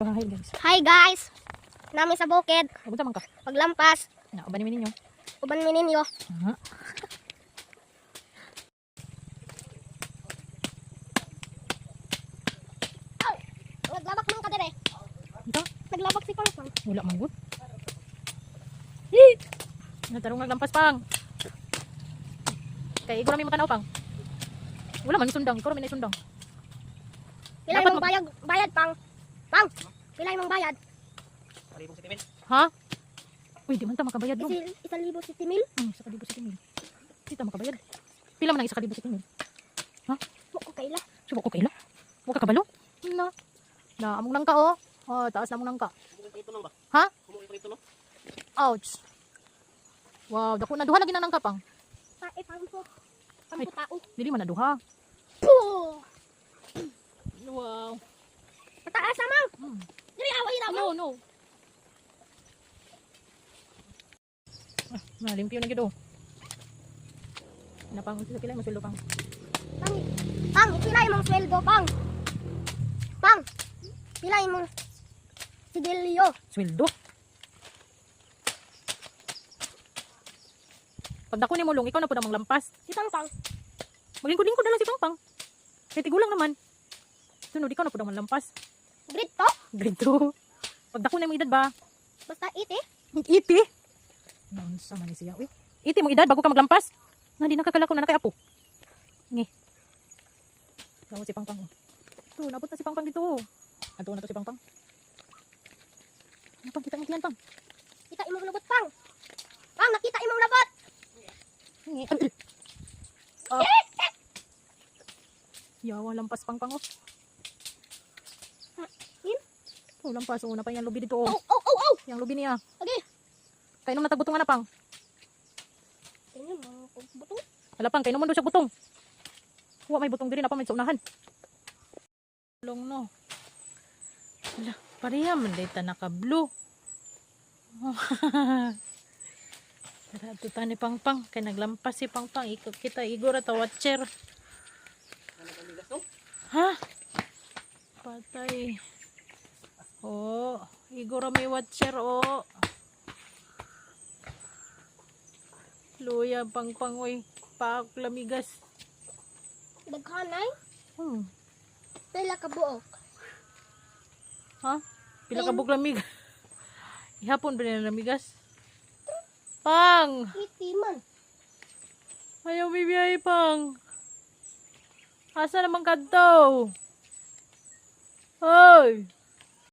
Hi guys. Hi guys! Nami sa bukid, Abot man ka. paglampas, Na, uban ni ninyo. uban mi ninyo. Aw! Naglabak man ka dire. Ito? Naglabak si Pangpang. Wala man gud. Hit! Natarong naglampas pang. Kay ikaw na may matanaw pang. Wala man sundang, ikaw na may sundang. Mag- bayad, bayad pang. Pang! Pilay mong bayad. Ha? Uy, di man ta makabayad no. Isi, isa libo si Timil. Hmm, sa kalibo sa tingin. Di ta makabayad. Pila man ang isa kalibo sa tingin. Buko kaila. Subo ko kaila. Huwag ka kabalo. Na. Na, among nang ka oh. Oh, taas na among nang ka. Ha? Ouch. Wow, dako na duha lagi na nang kapang. Tae pang po. Pang po tao. Dili man na duha. Puh! Wow. Pataas na mang. Hmm. Dili na No. Ah, malimpyo na gid oh. Napang sa pila mo suldo pang. Pang, pang, pilay mong sweldo, pang. Pang, pilay mong sigilyo. Sweldo. Pag dako ni mo long, ikaw na pud ang lampas. Si Pang Pang. Maglingkod-lingkod na lang si Pangpang. Kaya tigulang naman. Sunod, ikaw na pud ang lampas. Grade to. Grade 2. Pag dako na mo edad ba? Basta iti. Iti. Nonsa man siya. Uy. Iti mo edad bago ka maglampas. Nga di nakakalako na nakayapo. Ngi. Daw si Pangpang. Ito, nabot na si Pangpang dito. Ato na to si Pangpang. Ano pang kita mo tiyan pang? Kita imong labot, pang. Pang, nakita imong labot. Ngi. Ah. Yawa lampas Pangpang oh. Oh, lampas. Oh, napay yung lubi dito oh. Oh, oh, oh, oh. Yang lubi niya. Okay. Kainom na tagbutungan na pang. Tingnan mo, butong. Wala pang, kainom mo doon siya butong. Huwa may butong diri na pa may sa unahan. Long no. Wala, pareha man data naka-blue. Grabe pa ni Pangpang. Kaya naglampas si Pangpang. Ikaw kita igor at watcher. Ha? Patay. Oh, igor may watcher oh. Luya Pangpang oy. Paak lamigas. Daghanay. Hmm. Pila ka buok. Ha? Pila ka buglamig. Ihapon ba nila namigas? Pang! Iti man. Ayaw bibiyay pang. Asa naman kadto? Hoy!